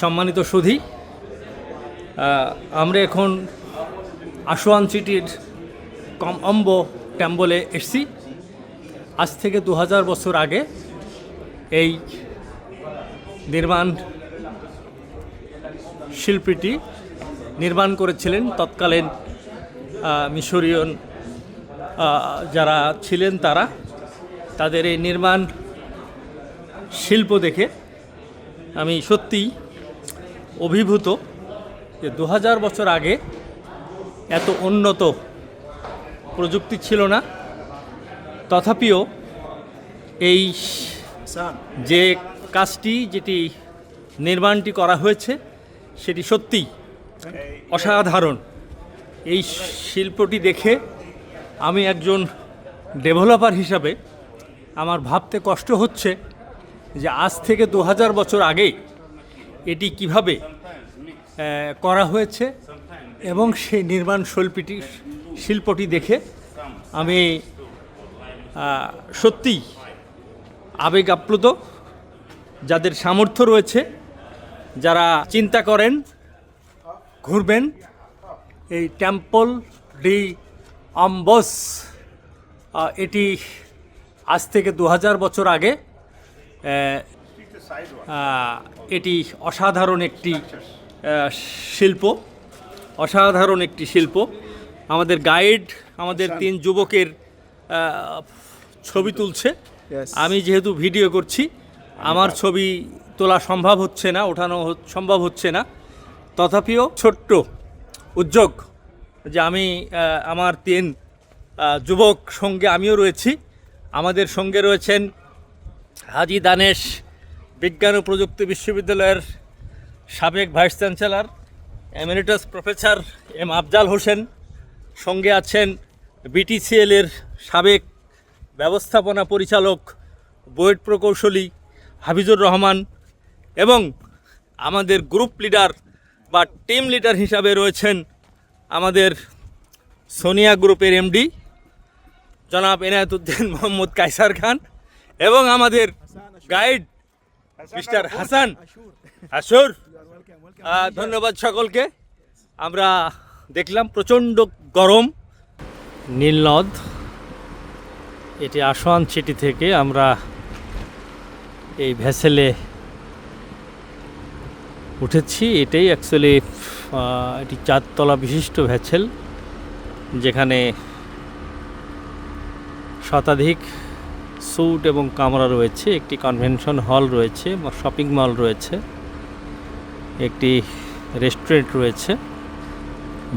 সম্মানিত সুধী আমরা এখন আশোয়ান সিটির কম অম্ব ট্যাম্বলে এসছি। আজ থেকে দু হাজার বছর আগে এই নির্মাণ শিল্পীটি নির্মাণ করেছিলেন। তৎকালীন মিশরীয় যারা ছিলেন তারা, তাদের এই নির্মাণ শিল্প দেখে আমি সত্যিই অভিভূত যে দু হাজার বছর আগে এত উন্নত প্রযুক্তি ছিল না। তথাপিও এই যে কাজটি যেটি নির্মাণটি করা হয়েছে সেটি সত্যিই অসাধারণ। এই শিল্পটি দেখে আমি একজন ডেভেলপার হিসাবে আমার ভাবতে কষ্ট হচ্ছে। যে আজ থেকে দু হাজার বছর আগে এটি কীভাবে করা হয়েছে এবং সেই নির্মাণ শিল্পীটি, শিল্পটি দেখে আমি সত্যিই আবেগ আপ্লুত। যাদের সামর্থ্য রয়েছে, যারা চিন্তা করেন, ঘুরবেন, এই টেম্পল ডি অম্বস এটি আজ থেকে দু হাজার বছর আগে এটি অসাধারণ একটি শিল্প অসাধারণ একটি শিল্প। আমাদের গাইড আমাদের তিন যুবকের ছবি তুলছে। আমি যেহেতু ভিডিও করছি আমার ছবি তোলা সম্ভব হচ্ছে না ওঠানো সম্ভব হচ্ছে না। তথাপিও ছোট্ট উদ্যোগ যে আমি আমার তিন যুবক সঙ্গে আমিও রয়েছি। আমাদের সঙ্গে রয়েছেন হাজি দানেশ বিজ্ঞান ও প্রযুক্তি বিশ্ববিদ্যালয়ের সাবেক vice chancellor, emeritus professor M Afzal Hossain, সঙ্গে আছেন বিটিসিএল এর সাবেক ব্যবস্থাপনা পরিচালক, বুয়েট প্রকৌশলী হাফিজুর রহমান এবং আমাদের গ্রুপ লিডার বা টিম লিডার হিসাবে রয়েছেন আমাদের সোনিয়া গ্রুপের এমডি জনাব এনায়েতুদ্দিন মোহাম্মদ কাইসার খান। এবং আমাদের গাইড মিস্টার হাসান আসুর ধন্যবাদ সকলকে। আমরা দেখলাম প্রচণ্ড গরম নীলনদ এটি আসান সিটি থেকে আমরা এই ভেসেলে উঠেছি। এটাই অ্যাকচুয়ালি এটি চারতলা বিশিষ্ট ভেসেল, যেখানে শতাধিক স্যুট এবং কামরা রয়েছে, একটি কনভেনশন হল রয়েছে শপিং মল রয়েছে, একটি রেস্টুরেন্ট রয়েছে,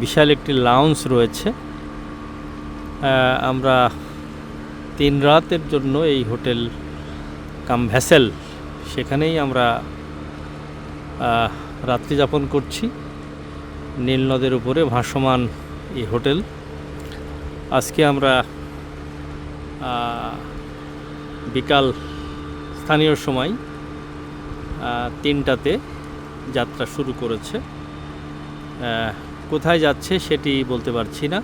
বিশাল একটি লাউঞ্জ রয়েছে। আমরা তিন রাতের জন্য এই হোটেল কাম ভ্যাসেল সেখানেই আমরা রাত্রি যাপন করছি। নীল নদের উপরে ভাসমান এই হোটেল। আজকে আমরা বিকাল স্থানীয় সময় তিনটাতে যাত্রা শুরু করেছে। কোথায় যাচ্ছে সেটি বলতে পারছি না।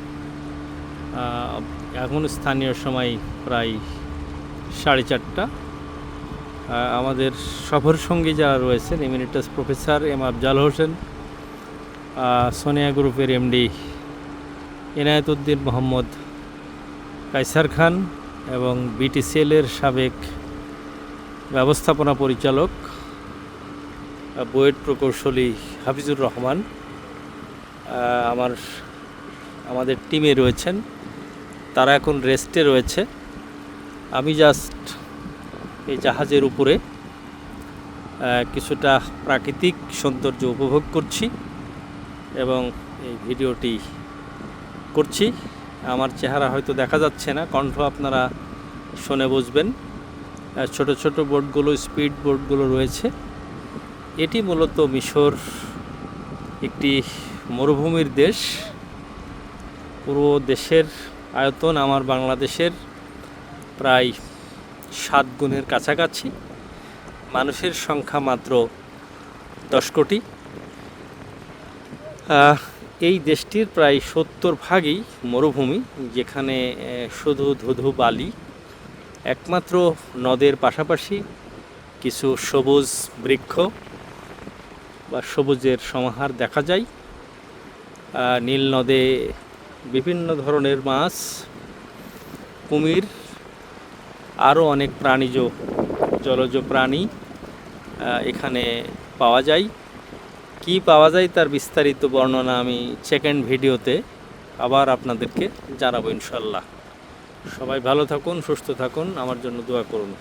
এখন স্থানীয় সময় প্রায় সাড়ে চারটা। আমাদের সফর সঙ্গী যারা রয়েছেন, emeritus professor M Afzal Hossain Sonia গ্রুপের এমডি এনায়েতুদ্দিন মোহাম্মদ কাইসার খান এবং বিটিসিএলের সাবেক ব্যবস্থাপনা পরিচালক, বুয়েট প্রকৌশলী হাফিজুর রহমান আমার, আমাদের টিমে রয়েছেন। তারা এখন রেস্টে রয়েছে। আমি জাস্ট এই জাহাজের উপরে কিছুটা প্রাকৃতিক সৌন্দর্য উপভোগ করছি এবং এই ভিডিওটি করছি। আমার চেহারা হয়তো দেখা যাচ্ছে না, কণ্ঠ আপনারা শুনে বুঝবেন। ছোট ছোট বোটগুলো স্পিড বোটগুলো রয়েছে। এটি মূলত মিশর একটি মরুভূমির দেশ। পুরো দেশের আয়তন আমার বাংলাদেশের প্রায় সাত গুণের কাছাকাছি। মানুষের সংখ্যা মাত্র দশ কোটি। এই দেশটির প্রায় সত্তর ভাগই মরুভূমি, যেখানে শুধু ধুধু বালি একমাত্র নদের পাশাপাশি কিছু সবুজ বৃক্ষ বা সবুজের সমাহার দেখা যায়। নীল নদে বিভিন্ন ধরনের মাছ, কুমির, আরও অনেক প্রাণীজ, জলজ প্রাণী এখানে পাওয়া যায়। কি পাওয়া যায় তার বিস্তারিত বর্ণনা আমি সেকেন্ড ভিডিওতে আবার আপনাদেরকে জানাব ইনশাল্লাহ সবাই ভালো থাকুন সুস্থ থাকুন আমার জন্য দোয়া করুন।